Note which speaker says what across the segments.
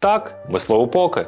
Speaker 1: Так, ми слоупоки.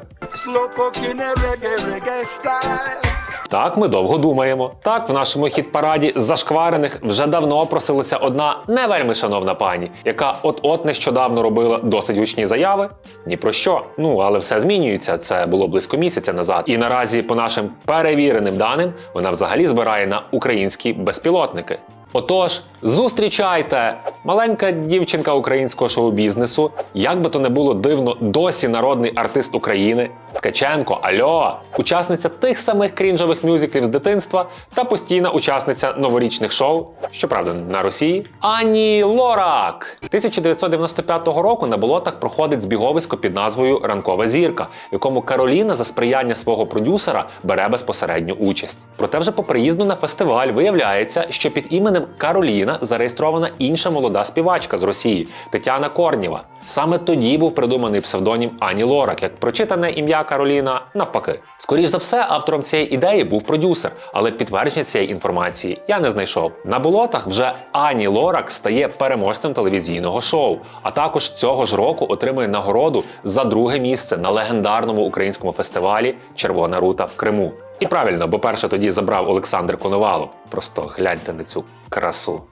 Speaker 1: Так, ми довго думаємо. Так, в нашому хіт-параді зашкварених вже давно просилася одна не вельми шановна пані, яка от-от нещодавно робила досить гучні заяви. Ні про що. Ну, але все змінюється. Це було близько місяця назад. І наразі, по нашим перевіреним даним, вона взагалі збирає на українські безпілотники. Отож, зустрічайте! Маленька дівчинка українського шоу-бізнесу, як би то не було дивно, досі народний артист України Ткаченко, Альо, учасниця тих самих крінжових мюзиклів з дитинства та постійна учасниця новорічних шоу, щоправда, на Росії. Ані Лорак 1995 року на болотах проходить збіговисько під назвою Ранкова зірка, в якому Кароліна за сприяння свого продюсера бере безпосередню участь. Проте вже по приїзду на фестиваль виявляється, що під іменем Кароліна зареєстрована інша молода співачка з Росії Тетяна Корнєва. Саме тоді був придуманий псевдонім Ані Лорак, як прочитане ім'я Кароліна навпаки. Скоріш за все, автором цієї ідеї був продюсер, але підтвердження цієї інформації я не знайшов. На болотах вже Ані Лорак стає переможцем телевізійного шоу, а також цього ж року отримує нагороду за друге місце на легендарному українському фестивалі Червона рута в Криму. І правильно, бо перше тоді забрав Олександр Коновалов. Просто гляньте на цю красу.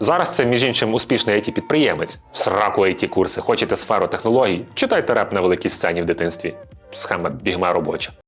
Speaker 1: Зараз це, між іншим, успішний it підприємець. В сраку it курси. Хочете сферу технологій? Читайте реп на великій сцені в дитинстві. Схема бігме робоча.